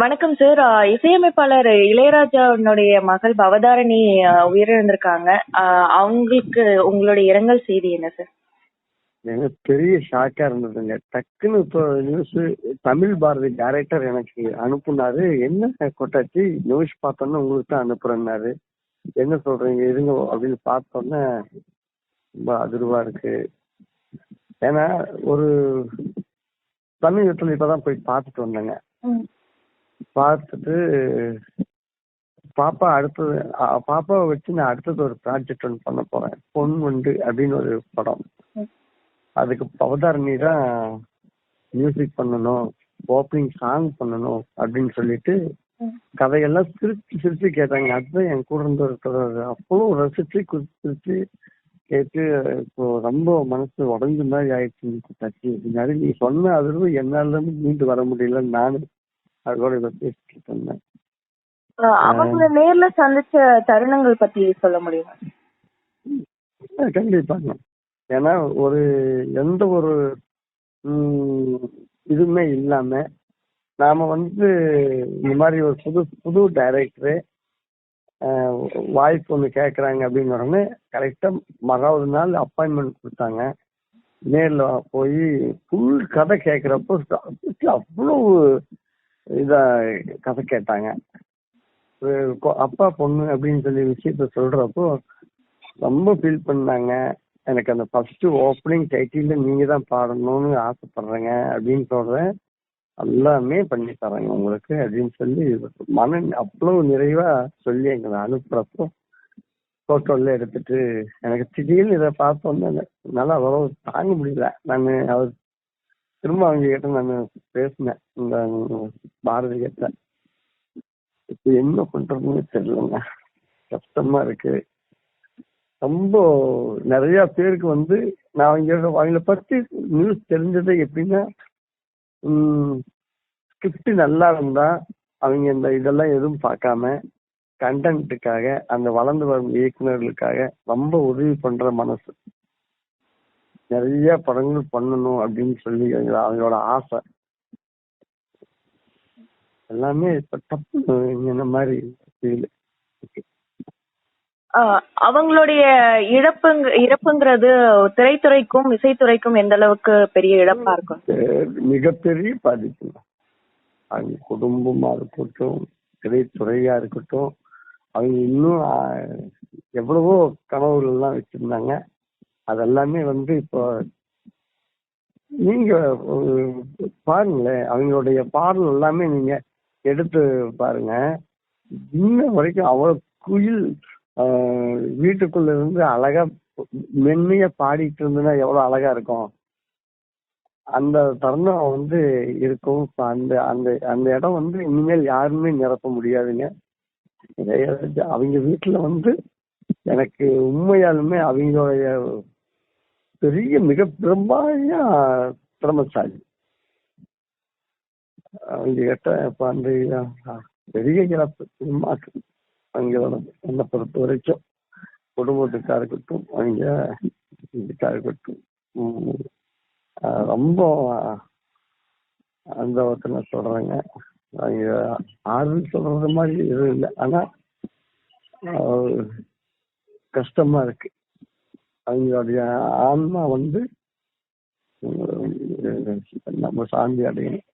வணக்கம் சார் இசையமைப்பாளர் இளையராஜாவினுடைய மகள் பவதாரணி உயிரிழந்திருக்காங்க. அவங்களுக்கு உங்களுடைய இரங்கல் செய்தி என்ன சார் எனக்கு பெரிய ஷாக்கா இருந்ததுங்க. டக்குன்னு இப்போ நியூஸ் தமிழ் பாரதி டைரக்டர் எனக்கு அனுப்புனாரு. என்ன கொட்டாச்சு? நியூஸ் பார்த்தோன்னே உங்களுக்கு தான் அனுப்புறேன்னாரு. என்ன சொல்றீங்க? இருங்க அப்படின்னு பார்த்தோன்னே ரொம்ப அதிர்வா இருக்கு. ஏன்னா ஒரு சமீபத்தில் இப்பதான் போய் பார்த்துட்டு வந்தேங்க. பார்த்துட்டு பாப்பா அடுத்தது பாப்பாவை வச்சு நான் அடுத்தது ஒரு ப்ராஜெக்ட் ஒன்று பண்ண போறேன். பொன் உண்டு அப்படின்னு ஒரு படம். அதுக்கு பவதாரணி தான் மியூசிக் பண்ணணும் ஓப்பனிங் சாங் பண்ணணும் அப்படின்னு சொல்லிட்டு கதையெல்லாம் சிரிச்சு சிரிச்சு கேட்டாங்க. அதுதான் என் கூட இருந்து இருக்கிறது அவ்வளோ ரசிச்சு கு- சிரிச்சு கேட்டு இப்போ ரொம்ப மனசு உடஞ்ச மாதிரி ஆயிடுச்சு தச்சு முன்னாடி நீ சொன்ன அதிர்வு என்னால இருந்து மீண்டு வர முடியல நானு இதை பேசிட்டு இருந்தேன். அவங்கள நேர்ல சந்திச்ச தருணங்கள் பத்தி சொல்ல முடியுமா? கண்டிப்பாங்க. ஏன்னா ஒரு எந்த ஒரு இதுவுமே இல்லாம நாம வந்து இந்த மாதிரி ஒரு புது புது டைரக்டரு வாய்ப்பு ஒன்று கேட்குறாங்க அப்படின்னு உடனே கரெக்டாக மறாவது நாள் அப்பாயின்மெண்ட் கொடுத்தாங்க. நேரில் போய் ஃபுல் கதை கேட்குறப்போ அவ்வளோ இதா கதை கேட்டாங்க. அப்பா பொண்ணு அப்படின்னு சொல்லி விஷயத்த சொல்றப்போ ரொம்ப ஃபீல் பண்ணாங்க. எனக்கு அந்த ஃபர்ஸ்ட் ஓப்பனிங் டைட்டில நீங்க தான் பாடணும்னு ஆசைப்படுறேங்க அப்படின்னு சொல்றேன் எல்லாமே பண்ணி தரேங்க உங்களுக்கு அப்படின்னு சொல்லி மன அவ்வளவு நிறைவா சொல்லி எங்களை அனுப்புறப்போ போட்டோல எடுத்துட்டு எனக்கு திடீர்னு இதை பார்த்தோன்னே என்னால அவ்வளவு தாங்க முடியல. நான் அவர் திரும்ப அவங்க கிட்ட நான் பேசினேன். இந்த பாரதி கிட்ட இப்ப என்ன பண்றதுன்னு தெரியலங்க. கஷ்டமா இருக்கு. ரொம்ப நிறைய பேருக்கு வந்து நான் அவங்க அவங்கள பத்தி நியூஸ் தெரிஞ்சது எப்படின்னா ஸ்கிரிப்ட் நல்லா இருந்தா அவங்க இந்த இதெல்லாம் எதுவும் பார்க்காம கண்டென்ட்டுக்காக அந்த வளர்ந்து வரும் இயக்குனர்களுக்காக ரொம்ப உதவி பண்ற மனசு. நிறைய படங்கள் பண்ணணும் அப்படின்னு சொல்லி அவங்க- அவங்களோட ஆசை. எல்லாமே இப்ப தப்பு. இந்த மாதிரி. ஆ, அவங்களுடைய இழப்புங்க இறப்புங்கிறது திரைத்துறைக்கும் இசைத்துறைக்கும் எந்த அளவுக்கு பெரிய இழப்பா இருக்கும்? மிகப்பெரிய பாதிப்பு. அவங்க குடும்பமா இருக்கட்டும் திரைத்துறையா இருக்கட்டும் அவங்க இன்னும் எவ்வளவோ கனவுகள் எல்லாம் வச்சிருந்தாங்க. அதெல்லாமே வந்து இப்போ நீங்க பாருங்களேன் அவங்களுடைய பாடல் எல்லாமே நீங்க எடுத்து பாருங்க. இன்ன வரைக்கும் அவ்வளவு குயில் வீட்டுக்குள்ள இருந்து அழகா மென்மைய பாடிட்டு இருந்ததுன்னா எவ்வளவு அழகா இருக்கும். அந்த தருணம் வந்து இருக்கும். அந்த அந்த அந்த இடம் வந்து இனிமேல் யாருமே நிரப்ப முடியாதுங்க. அவங்க வீட்டுல வந்து எனக்கு உண்மையாலுமே அவங்களுடைய பெரிய மிக பிரம்மாய திறமசாலி. அவங்க கிட்ட பாண்டியா பெரிய இழப்பு சினிமாக்கு அவங்களோட என்னை பொறுத்த வரைக்கும் குடும்பத்துக்காக இருக்கட்டும் அவங்க இதுக்காக இருக்கட்டும் ரொம்ப அந்த ஒருத்தனை சொல்றேங்க. அவங்க ஆறுதல் சொல்றது மாதிரி எதுவும் இல்லை. ஆனா கஷ்டமா இருக்கு. அவங்களுடைய ஆன்மா வந்து நம்ம சாந்தி அடையணும்.